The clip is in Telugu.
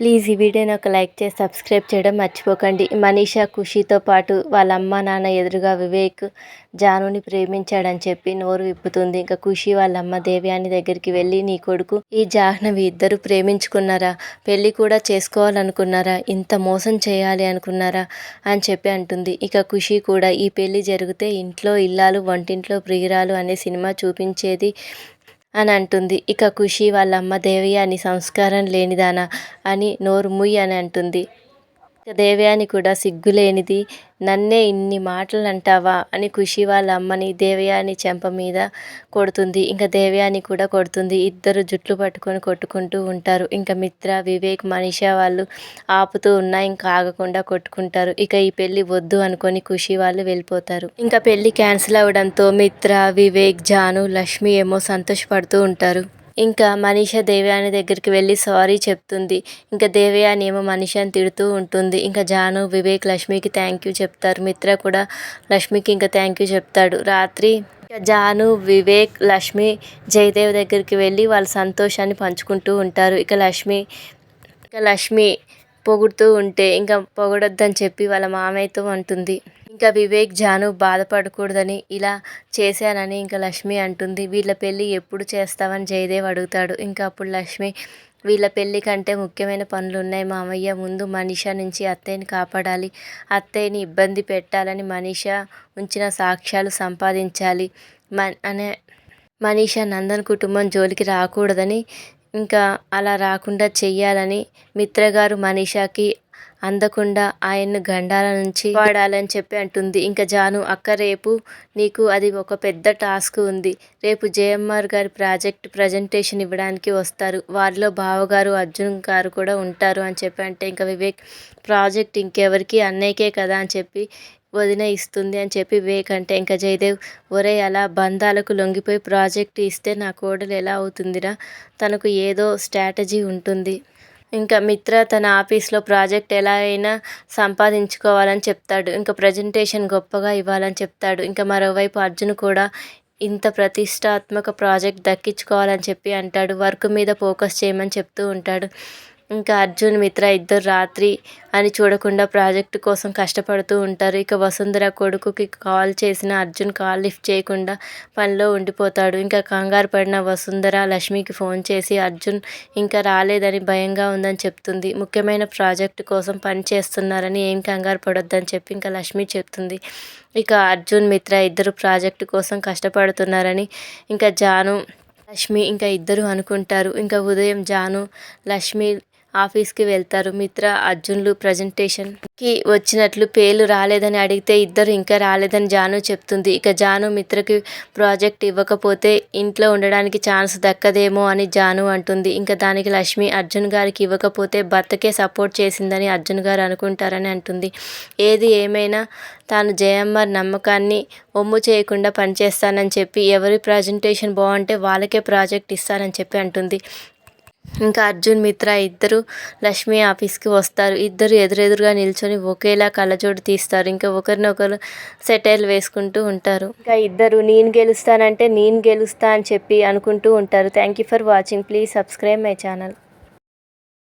ప్లీజ్ ఈ వీడియోని ఒక లైక్ చేసి సబ్స్క్రైబ్ చేయడం మర్చిపోకండి. మనీషా ఖుషితో పాటు వాళ్ళ అమ్మ నాన్న ఎదురుగా వివేక్ జానుని ప్రేమించాడని చెప్పి నోరు విప్పుతుంది. ఇంకా ఖుషి వాళ్ళ అమ్మ దేవ్యాని దగ్గరికి వెళ్ళి నీ కొడుకు ఈ జాహ్నవి ఇద్దరు ప్రేమించుకున్నారా? పెళ్ళి కూడా చేసుకోవాలనుకున్నారా? ఇంత మోసం చేయాలి అనుకున్నారా? అని చెప్పి అంటుంది. ఇక ఖుషి కూడా ఈ పెళ్ళి జరిగితే ఇంట్లో ఇల్లాలు వంటింట్లో ప్రియురాలు అనే సినిమా చూపించేది అని అంటుంది. ఇక ఖుషి వాళ్ళమ్మ దేవయాని సంస్కారం లేనిదానా అని నోరు ముయ్యి అని అంటుంది. దేవయాని కూడా సిగ్గులేనిది. నన్నే ఇన్ని మాటలు అంటావా అని ఖుషి వాళ్ళ అమ్మని దేవయాని చెంప మీద కొడుతుంది. ఇంకా దేవయాని కూడా కొడుతుంది. ఇద్దరు జుట్లు పట్టుకొని కొట్టుకుంటూ ఉంటారు. ఇంకా మిత్ర వివేక్ మనిష వాళ్ళు ఆపుతూ ఉన్నా ఇంకా ఆగకుండా కొట్టుకుంటారు. ఇక ఈ పెళ్ళి వద్దు అనుకొని ఖుషి వాళ్ళు వెళ్ళిపోతారు. ఇంకా పెళ్ళి క్యాన్సిల్ అవడంతో మిత్ర వివేక్ జాను లక్ష్మి ఏమో సంతోషపడుతూ ఉంటారు. ఇంకా మనీష దేవయాని దగ్గరికి వెళ్ళి సారీ చెప్తుంది. ఇంకా దేవయాని ఏమో మనీషాని తిడుతూ ఉంటుంది. ఇంకా జాను వివేక్ లక్ష్మికి థ్యాంక్ యూ చెప్తారు. మిత్ర కూడా లక్ష్మికి ఇంకా థ్యాంక్ యూ చెప్తాడు. రాత్రి జాను వివేక్ లక్ష్మి జయదేవ్ దగ్గరికి వెళ్ళి వాళ్ళ సంతోషాన్ని పంచుకుంటూ ఉంటారు. ఇక లక్ష్మి ఇక లక్ష్మి పొగుడుతూ ఉంటే ఇంకా పొగడొద్దని చెప్పి వాళ్ళ మామయ్యతో అంటుంది. ఇంకా వివేక్ జాను బాధపడకూడదని ఇలా చేశానని ఇంకా లక్ష్మి అంటుంది. వీళ్ళ పెళ్ళి ఎప్పుడు చేస్తావని జయదేవ్ అడుగుతాడు. ఇంకా అప్పుడు లక్ష్మి వీళ్ళ పెళ్ళి కంటే ముఖ్యమైన పనులు ఉన్నాయి మామయ్య. ముందు మనీషా నుంచి అత్తయ్యని కాపాడాలి. అత్తయ్యని ఇబ్బంది పెట్టాలని మనీషా ఉంచిన సాక్ష్యాలు సంపాదించాలి. మ అనే మనీషా నందన్ కుటుంబం జోలికి రాకూడదని ఇంకా అలా రాకుండా చెయ్యాలని మిత్రగారు మనీషాకి అందకుండా ఆయన్ను గండాల నుంచి వాడాలని చెప్పి అంటుంది. ఇంకా జాను అక్క రేపు నీకు అది ఒక పెద్ద టాస్క్ ఉంది. రేపు జేఎంఆర్ గారి ప్రాజెక్ట్ ప్రజెంటేషన్ ఇవ్వడానికి వస్తారు. వారిలో బావగారు అర్జున్ గారు కూడా ఉంటారు అని చెప్పి అంటే ఇంకా వివేక్ ప్రాజెక్ట్ ఇంకెవరికి అన్నయ్యకే కదా అని చెప్పి వదిన ఇస్తుంది అని చెప్పి వివేక్ అంటే ఇంకా జయదేవ్ ఒరే అలా బంధాలకు లొంగిపోయి ప్రాజెక్ట్ ఇస్తే నా కోడలు ఎలా అవుతుందిరా? తనకు ఏదో స్ట్రాటజీ ఉంటుంది. ఇంకా మిత్ర తన ఆఫీస్లో ప్రాజెక్ట్ ఎలా అయినా సంపాదించుకోవాలని చెప్తాడు. ఇంకా ప్రజెంటేషన్ గొప్పగా ఇవ్వాలని చెప్తాడు. ఇంకా మరోవైపు అర్జున్ కూడా ఇంత ప్రతిష్టాత్మక ప్రాజెక్ట్ దక్కించుకోవాలని చెప్పి అంటాడు. వర్క్ మీద ఫోకస్ చేయమని చెప్తూ ఉంటాడు. ఇంకా అర్జున్ మిత్ర ఇద్దరు రాత్రి అని చూడకుండా ప్రాజెక్ట్ కోసం కష్టపడుతూ ఉంటారు. ఇక వసుంధర కొడుకుకి కాల్ చేసిన అర్జున్ కాల్ లిఫ్ట్ చేయకుండా పనిలో ఉండిపోతాడు. ఇంకా కంగారు పడిన వసుంధర లక్ష్మికి ఫోన్ చేసి అర్జున్ ఇంకా రాలేదని భయంగా ఉందని చెప్తుంది. ముఖ్యమైన ప్రాజెక్ట్ కోసం పని చేస్తున్నారని ఏం కంగారు పడొద్దని చెప్పి ఇంకా లక్ష్మి చెప్తుంది. ఇక అర్జున్ మిత్ర ఇద్దరు ప్రాజెక్టు కోసం కష్టపడుతున్నారని ఇంకా జాను లక్ష్మి ఇంకా ఇద్దరు అనుకుంటారు. ఇంకా ఉదయం జాను లక్ష్మి ఆఫీస్కి వెళ్తారు. మిత్ర అర్జున్లు ప్రజెంటేషన్కి వచ్చినట్లు పేర్లు రాలేదని అడిగితే ఇద్దరు ఇంకా రాలేదని జాను చెప్తుంది. ఇక జాను మిత్రకి ప్రాజెక్ట్ ఇవ్వకపోతే ఇంట్లో ఉండడానికి ఛాన్స్ దక్కదేమో అని జాను అంటుంది. ఇంకా దానికి లక్ష్మి అర్జున్ గారికి ఇవ్వకపోతే భర్తకే సపోర్ట్ చేసిందని అర్జున్ గారు అనుకుంటారని అంటుంది. ఏది ఏమైనా తాను జయమ్మర్ నమ్మకాన్ని ఒమ్ము చేయకుండా పనిచేస్తానని చెప్పి ఎవరి ప్రజెంటేషన్ బాగుంటే వాళ్ళకే ప్రాజెక్ట్ ఇస్తానని చెప్పి అంటుంది. ఇంకా అర్జున్ మిత్ర ఇద్దరు లక్ష్మి ఆఫీస్కి వస్తారు. ఇద్దరు ఎదురెదురుగా నిల్చొని ఒకేలా కళ్ళజోడు తీస్తారు. ఇంకా ఒకరినొకరు సెటైల్ వేసుకుంటూ ఉంటారు. ఇంకా ఇద్దరు నేను గెలుస్తానంటే నేను గెలుస్తా అని చెప్పి అనుకుంటూ ఉంటారు. Thank you for watching. Please subscribe my channel.